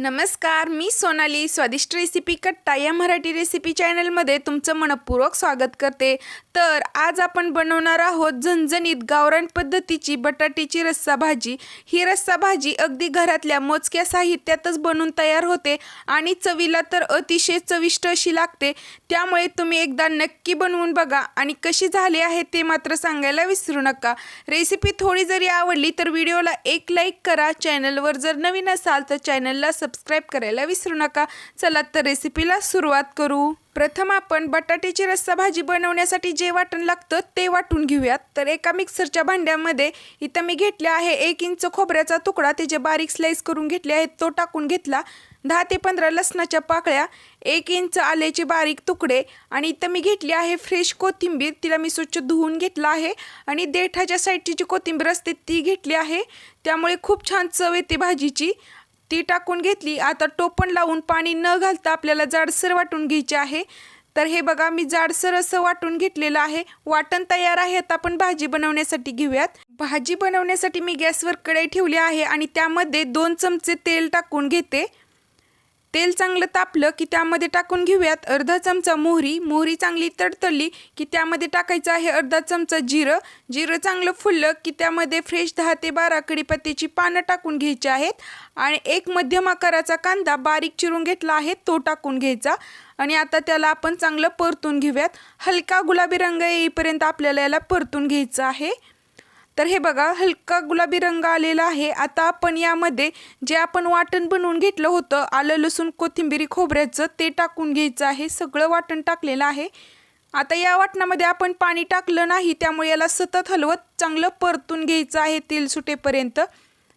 नमस्कार मी सोनाली. स्वादिष्ट रेसिपी कट्टा या मराठी रेसिपी चॅनलमध्ये तुमचं मनपूर्वक स्वागत करते. तर आज आपण बनवणार आहोत झणझणीत गावरान पद्धतीची बटाट्याची रस्सा भाजी. ही रस्सा भाजी अगदी घरातल्या मोजक्या साहित्यातच बनवून तयार होते आणि चवीला तर अतिशय चविष्ट अशी लागते. त्यामुळे तुम्ही एकदा नक्की बनवून बघा आणि कशी झाली आहे ते मात्र सांगायला विसरू नका. रेसिपी थोडी जरी आवडली तर व्हिडिओला एक लाईक करा. चॅनलवर जर नवीन असाल तर चॅनलला सबस्क्राईब करायला विसरू नका. चला तर रेसिपीला सुरुवात करू. प्रथम आपण बटाट्याची रस्सा भाजी बनवण्यासाठी जे वाटण लागतं ते वाटून घेऊयात. तर एका मिक्सरच्या भांड्यामध्ये इथं मी घेतले आहे एक इंच खोबऱ्याचा तुकडा. त्याचे बारीक स्लाईस करून घेतले आहेत तो टाकून घेतला. दहा ते पंधरा लसणाच्या पाकळ्या एक इंच आल्याचे बारीक तुकडे आणि इथं मी घेतली आहे फ्रेश कोथिंबीर. तिला मी स्वच्छ धुवून घेतला आहे आणि देठाच्या साईडची जी कोथिंबीर असते ती घेतली आहे. त्यामुळे खूप छान चव येते भाजीची. ती टाकून घेतली. आता टोपण लावून पाणी न घालता आपल्याला जाडसर वाटून घ्यायचे आहे. तर हे बघा मी जाडसर असं वाटून घेतलेलं आहे. वाटण तयार आहे. आता आपण भाजी बनवण्यासाठी घेऊयात. भाजी बनवण्यासाठी मी गॅसवर कढई ठेवली आहे आणि त्यामध्ये दोन चमचे तेल टाकून घेते. तेल चांगलं तापलं की त्यामध्ये टाकून घेऊयात अर्धा चमचा मोहरी. मोहरी चांगली तडतडली की त्यामध्ये टाकायचं आहे अर्धा चमचा जिरं. जिरं चांगलं फुललं की त्यामध्ये फ्रेश दहा ते बारा कडीपत्त्याची पानं टाकून घ्यायची आहेत. आणि एक मध्यम आकाराचा कांदा बारीक चिरून घेतला आहे तो टाकून घ्यायचा. आणि आता त्याला आपण चांगलं परतून घेऊयात. हलका गुलाबी रंग येईपर्यंत आपल्याला याला परतून घ्यायचं आहे. तर हे बघा हलका गुलाबी रंग आलेला आहे. आता आपण यामध्ये जे आपण वाटण बनवून घेतलं होतं आलं लसूण कोथिंबिरी खोबऱ्याचं ते टाकून घ्यायचं आहे. सगळं वाटण टाकलेलं आहे. आता या वाटणामध्ये आपण पाणी टाकलं नाही त्यामुळे याला सतत हलवत चांगलं परतून घ्यायचं आहे तेल सुटेपर्यंत.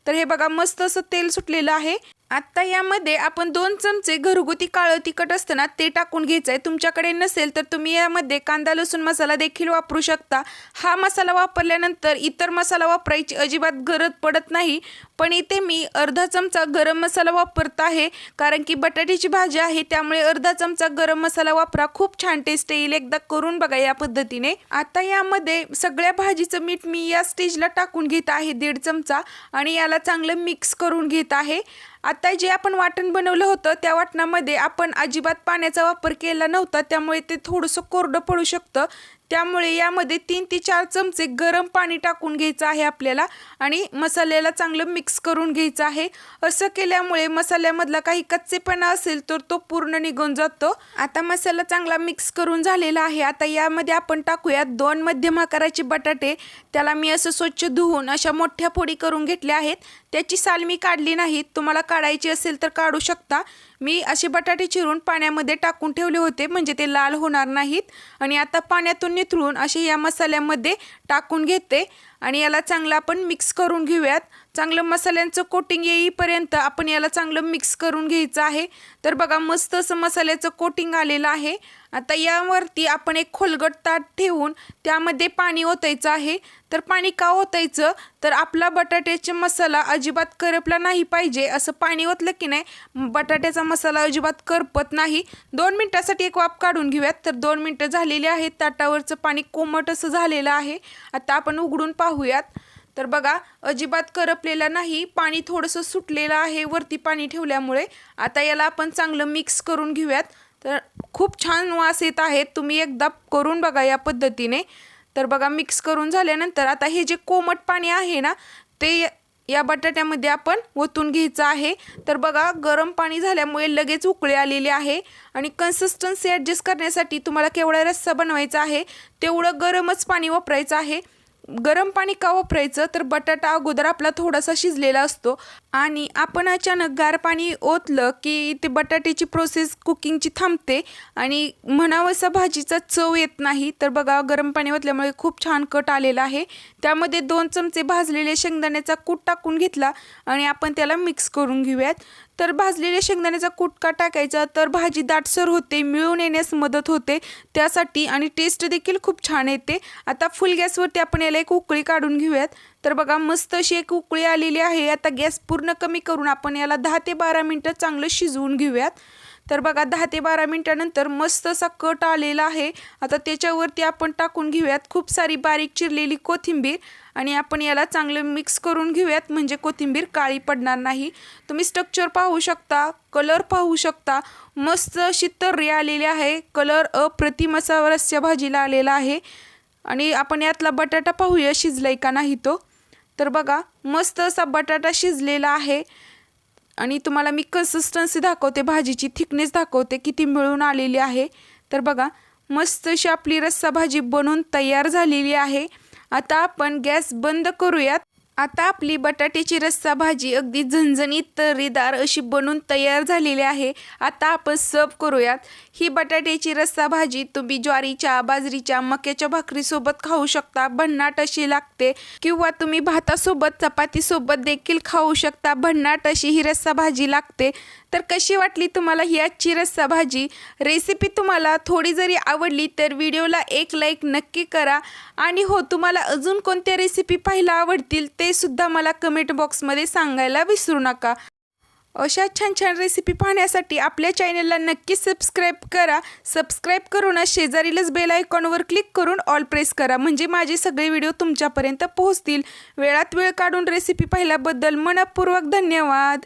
तर हे बघा मस्त असं तेल सुटलेलं आहे. आत्ता यामध्ये आपण दोन चमचे घरगुती काळं तिखट असतं ना ते टाकून घ्यायचं आहे तुमच्याकडे नसेल तर तुम्ही यामध्ये कांदा लसूण मसाला देखील वापरू शकता. हा मसाला वापरल्यानंतर इतर मसाला वापरायची अजिबात गरज पडत नाही. पण इथे मी अर्धा चमचा गरम मसाला वापरत आहे. कारण की बटाट्याची भाजी आहे त्यामुळे अर्धा चमचा गरम मसाला वापरा. खूप छान टेस्ट येईल. एकदा करून बघा या पद्धतीने. आता यामध्ये सगळ्या भाजीचं मीठ मी या स्टेजला टाकून घेत आहे दीड चमचा. आणि याला चांगलं मिक्स करून घेत आहे. आता जे आपण वाटण बनवलं होतं त्या वाटणामध्ये आपण अजिबात पाण्याचा वापर केला नव्हता त्यामुळे ते थोडंसं कोरडं पडू शकतं. त्यामुळे यामध्ये तीन ते चार चमचे गरम पाणी टाकून घ्यायचं आहे आपल्याला आणि मसाल्याला चांगलं मिक्स करून घ्यायचं आहे. असं केल्यामुळे मसाल्यामधला काही कच्चेपणा असेल तर तो पूर्ण निघून जातो. आता मसाला चांगला मिक्स करून झालेला आहे. आता यामध्ये आपण टाकूया दोन मध्यम आकाराचे बटाटे. त्याला मी असं स्वच्छ धुवून अशा मोठ्या फोडी करून घेतल्या आहेत. त्याची साल मी काढली नाही. तुम्हाला काढायची असेल तर काढू शकता. मी असे बटाटे चिरून पाण्यामध्ये टाकून ठेवले होते म्हणजे ते लाल होणार नाहीत. आणि आता पाण्यातून निथळून असे या मसाल्यामध्ये टाकून घेते. आणि याला चांगला आपण मिक्स करून घेऊयात. चांगलं मसाल्यांचं कोटिंग येईपर्यंत आपण याला चांगलं मिक्स करून घ्यायचं आहे. तर बघा मस्त असं मसाल्याचं कोटिंग आलेलं आहे. आता यावरती आपण एक खोलगट ताट ठेवून त्यामध्ये पाणी ओतायचं आहे. तर पाणी का ओतायचं? तर आपला बटाट्याचा मसाला अजिबात करपला नाही पाहिजे. असं पाणी ओतलं की नाही बटाट्याचा मसाला अजिबात करपत नाही. दोन मिनटासाठी एक वाफ काढून घेऊयात. तर दोन मिनटं झालेली आहेत. ताटावरचं पाणी कोमट असं झालेलं आहे. आता आपण उघडून पाहूयात. तर बघा अजिबात करपलेलं नाही पाणी थोडंसं सुटलेलं आहे वरती पाणी ठेवल्यामुळे. आता याला आपण चांगलं मिक्स करून घेऊयात. तर खूप छान वास येत आहेत. तुम्ही एकदा करून बघा या पद्धतीने. तर बघा मिक्स करून झाल्यानंतर आता हे जे कोमट पाणी आहे ना ते या बटाट्यामध्ये आपण ओतून घ्यायचं आहे. तर बघा गरम पाणी झाल्यामुळे लगेच उकळी आलेले आहे. आणि कन्सिस्टन्सी ॲडजस्ट करण्यासाठी तुम्हाला केवढा रस्सा बनवायचा आहे तेवढं गरमच पाणी वापरायचं आहे. गरम पाणी का वापरायचं? तर बटाटा अगोदर आपला थोडासा शिजलेला असतो. आणि आपण अचानक गार पाणी ओतलं की ते बटाट्याची प्रोसेस कुकिंगची थांबते. आणि म्हणावंसा भाजीचा चव येत नाही. तर बघा गरम पाणी ओतल्यामुळे खूप छान कट आलेला आहे. त्यामध्ये दोन चमचे भाजलेले शेंगदाण्याचा कूट टाकून घेतला आणि आपण त्याला मिक्स करून घेऊयात. तर भाजलेल्या शेंगदाण्याचा कुटका टाकायचा तर भाजी दाटसर होते मिळून येण्यास मदत होते. त्यासाठी आणि टेस्ट देखील खूप छान येते. आता फुल गॅसवरती आपण याला एक उकळी काढून घेऊयात. तर बघा मस्त अशी एक उकळी आलेली आहे. आता गॅस पूर्ण कमी करून आपण याला दहा ते बारा मिनटं चांगलं शिजवून घेऊयात. तर बघा दहा ते बारा मिनटानंतर मस्त असा कट आलेला आहे. आता त्याच्यावरती आपण टाकून घेऊयात खूप सारी बारीक चिरलेली कोथिंबीर आणि आपण याला चांगलं मिक्स करून घेऊयात म्हणजे कोथिंबीर काळी पडणार नाही. तुम्ही स्ट्रक्चर पाहू शकता कलर पाहू शकता. मस्त अशी तर्री आलेली आहे. कलर अप्रतिम असा रस्स्या भाजीला आलेला आहे. आणि आपण यातला बटाटा पाहूया शिजलाय का नाही तो. तर बघा मस्त असा बटाटा शिजलेला आहे. आणि तुम्हाला मी कन्सिस्टन्सी दाखवते भाजीची थिकनेस दाखवते किती मिळून आलेली आहे. तर बघा मस्त अशी आपली रस्सा भाजी बनवून तयार झालेली आहे. आता आपण गॅस बंद करूयात. आता आपली बटाट्याची रस्सा भाजी अगदी झणझणीत तर्रीदार अशी बनून तयार झालेली आहे. आता आपण सर्व करूयात. ही बटाट्याची रस्सा भाजी तुम्ही ज्वारीच्या बाजरीच्या मक्याच्या भाकरीसोबत खाऊ शकता भन्नाट अशी लागते. किंवा तुम्ही भातासोबत चपातीसोबत देखील खाऊ शकता भन्नाट अशी ही रस्सा भाजी लागते. तर कशी वाटली तुम्हाला ही आजची रस्सा भाजी? रेसिपी तुम्हाला थोडी जरी आवडली तर व्हिडिओला एक लाईक नक्की करा. आणि हो तुम्हाला अजून कोणत्या रेसिपी पाहायला आवडतील ते ते सुद्धा मला कमेंट बॉक्समध्ये सांगायला विसरू नका. अशा छान छान रेसिपी पाहण्यासाठी आपल्या चॅनलला नक्की सबस्क्राईब करा. सबस्क्राईब करूनच शेजारीलच बेल आयकॉनवर क्लिक करून ऑल प्रेस करा. म्हणजे माझे सगळे व्हिडिओ तुमच्यापर्यंत पोहोचतील. वेळात वेळ काढून रेसिपी पाहिल्याबद्दल मनपूर्वक धन्यवाद.